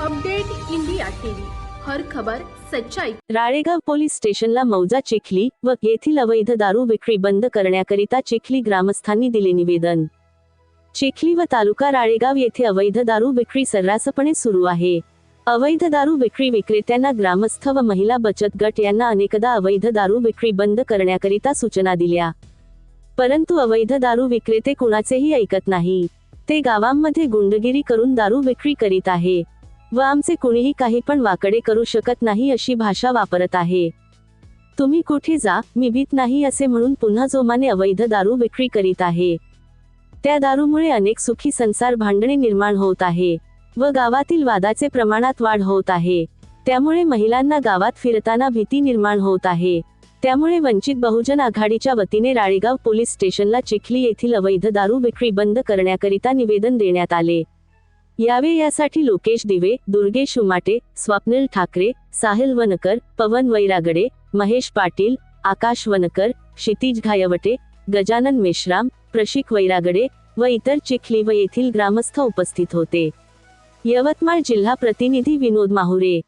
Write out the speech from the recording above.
Update India TV. हर खबर सच्चाई. Ralegaon police स्टेशनला मौजा चिखली व येथील अवैध दारू विक्री बंद करण्याकरिता चिखली ग्रामस्थांनी दिले निवेदन. चिखली व तालुका राळेगाव येथे अवैध दारू विक्री सर्रासपणे सुरू आहे. अवैध दारू विक्री विक्रेत्यांना ग्रामस्थ व महिला बचत गट यांना अनेकदा अवैध दारू विक्री बंद करण्याकरिता सूचना दिल्या. परंतु अवैध दारू विक्रेते कुणाचेही ऐकत नाही. ते गावांमध्ये गुंडगिरी करून दारू विक्री करीत आहे. व आमचे कुणीही काही पण वाकडे करू शकत नाही अशी भाषा वापरत आहे. तुम्ही कुठे जा मी भीत नाही असे म्हणून पुन्हा जोमाने अवैध दारू विक्री करीत आहे. त्या दारूमुळे अनेक सुखी संसार भांडणे निर्माण होत आहे व गावातील वादाचे प्रमाणात वाढ होत आहे. त्यामुळे महिलांना गावात फिरताना भीती निर्माण होत आहे. त्यामुळे वंचित बहुजन आघाडीच्या वतीने राळेगाव पोलीस स्टेशनला चिखली येथील अवैध दारू विक्री बंद करण्याकरिता निवेदन देण्यात आले. यावे यासाठी लोकेश दिवे दुर्गेश उमाटे स्वप्नील ठाकरे साहिल वनकर पवन वैरागडे महेश पाटील आकाश वनकर क्षितिज घायवटे गजानन मेश्राम प्रशिक वैरागडे व इतर चिखली व येथील ग्रामस्थ उपस्थित होते. यवतमाळ जिल्हा प्रतिनिधी विनोद माहुरे.